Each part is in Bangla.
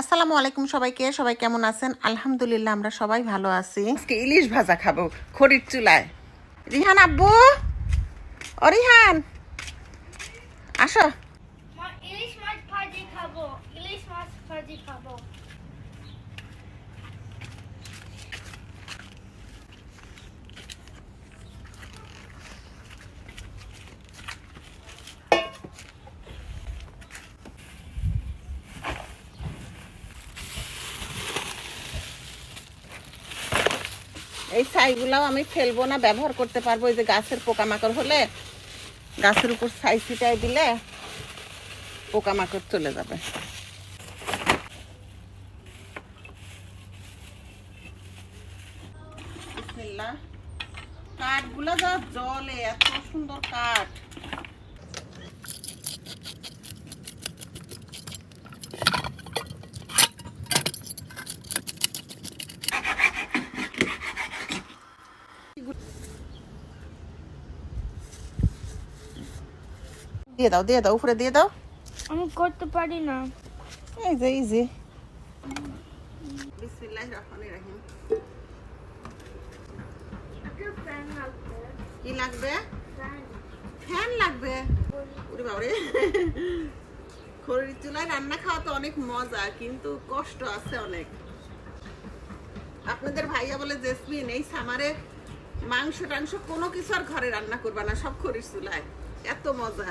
আসসালামু আলাইকুম সবাইকে সবাই কেমন আছেন? আলহামদুলিল্লাহ আমরা সবাই ভালো আছি। আজকে ইলিশ ভাজা খাব খড়ির চুলায়। রিহান আব্বু? ও রিহান। আসো। ইলিশ মাছ ভাজি খাব ইলিশ মাছ ভাজি খাব। এই ছাইগুলাও আমি ফেলব না, ব্যবহার করতে পারব। এই যে গাছের পোকামাকড় হলে গাছের উপর ছাই ছিটাই দিলে পোকামাকড় চলে যাবে। কাঠগুলো যা জলে এত সুন্দর কাঠ। দিয়ে দাও দিয়ে দাও উপরে দিয়ে দাও আমি করতে পারি না এই যে ইজি বিসমিল্লাহির রহমানির রহিম কি লাগবে ফ্যান লাগবে ওরে বাবারে খড়ির চুলায় রান্না খাওয়া তো অনেক মজা কিন্তু কষ্ট আছে অনেক আপনাদের ভাইয়া বলে জেসমিন এই সামারে মাংস টাংস কোনো কিছু আর ঘরে রান্না করবা না সব খড়ির চুলায় এত মজা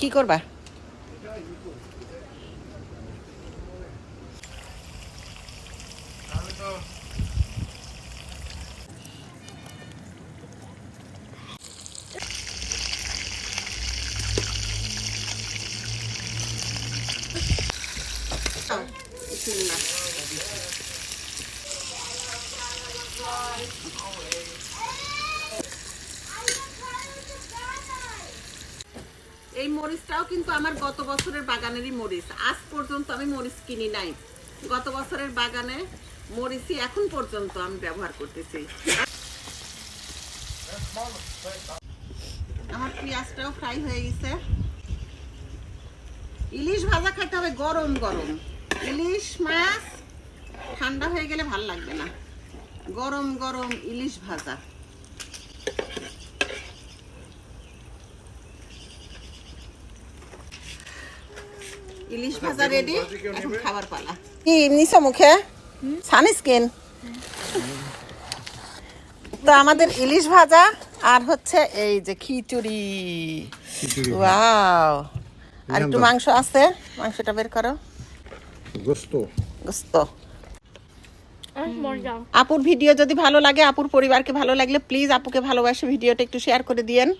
কি করবা বিসমিল্লাহ। এই মরিচটাও কিন্তু আমার গত বছরের বাগানেরই মরিচ। আজ পর্যন্ত আমি মরিচ কিনি নাই। গত বছরের বাগানে মরিচই এখন পর্যন্ত আমি ব্যবহার করতেছি। আমার পেঁয়াজটাও ফ্রাই হয়ে গেছে। ইলিশ ভাজা খেতে হবে গরম গরম। ইলিশ মাছ ঠান্ডা হয়ে গেলে ভালো লাগবে না। গরম গরম ইলিশ ভাজা। ইলিশ ভাজা রেডি এখন খাবার পালা। কি নিছো মুখে? সানস্ক্রিন তো আমাদের ইলিশ ভাজা আর হচ্ছে এই যে খিচুড়ি। ওয়াও। আর একটু মাংস আছে মাংসটা বের করো। গোস্ত। গোস্ত। আপুর ভিডিও যদি ভালো লাগে আপুর পরিবারকে ভালো লাগলে প্লিজ আপুকে ভালোবাসে ভিডিওটা একটু শেয়ার করে দিয়েন।